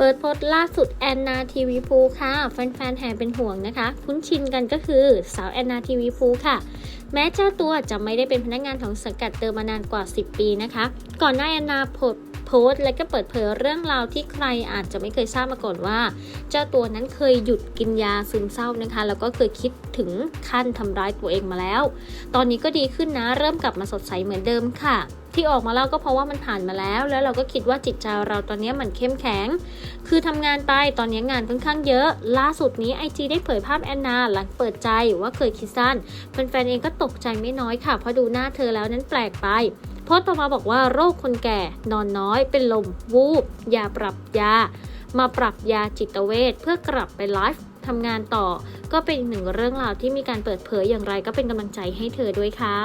เปิดโพสต์ล่าสุดแอนนาทีวีพูค่ะ แฟนๆแห่เป็นห่วงนะคะ คุ้นชินกันก็คือสาวแอนนาทีวีพูค่ะ แม้เจ้าตัวจะไม่ได้เป็นพนักงานของสังกัดเดิมมานานกว่า 10 ปีนะคะ ก่อนหน้าแอนนาโพสโพสต์และก็เปิดเผยเรื่องราวที่ใครอาจจะไม่เคยทราบมาก่อนว่า เจ้าตัวนั้นเคยหยุดกินยาซึมเศร้านะคะ แล้วก็เคยคิดถึงขั้นทำร้ายตัวเองมาแล้ว ตอนนี้ก็ดีขึ้นนะเริ่มกลับมาสดใสเหมือนเดิมค่ะ ที่ออกมาเล่าก็เพราะว่ามันผ่านมาแล้ว แล้วเราก็คิดว่าจิตใจเราตอนนี้มันเข้มแข็ง คือทำงานไปตอนนี้งานค่อนข้างเยอะ ล่าสุดนี้ไอจีได้เผยภาพแอนนาหลังเปิดใจว่าเคยคิดสั้นแฟนๆเองก็ตกใจไม่น้อยค่ะเพราะดูหน้าเธอแล้วนั้นแปลกไปโพสต์ต่อมาบอกว่าโรคคนแก่นอนน้อย เป็นลมวูบยาปรับยา มาปรับยาจิตเวชเพื่อกลับไปไลฟ์ทำงานต่อ ก็เป็นอีกหนึ่งเรื่องราวที่มีการเปิดเผยอย่างไรก็เป็นกำลังใจให้เธอด้วยค่ะ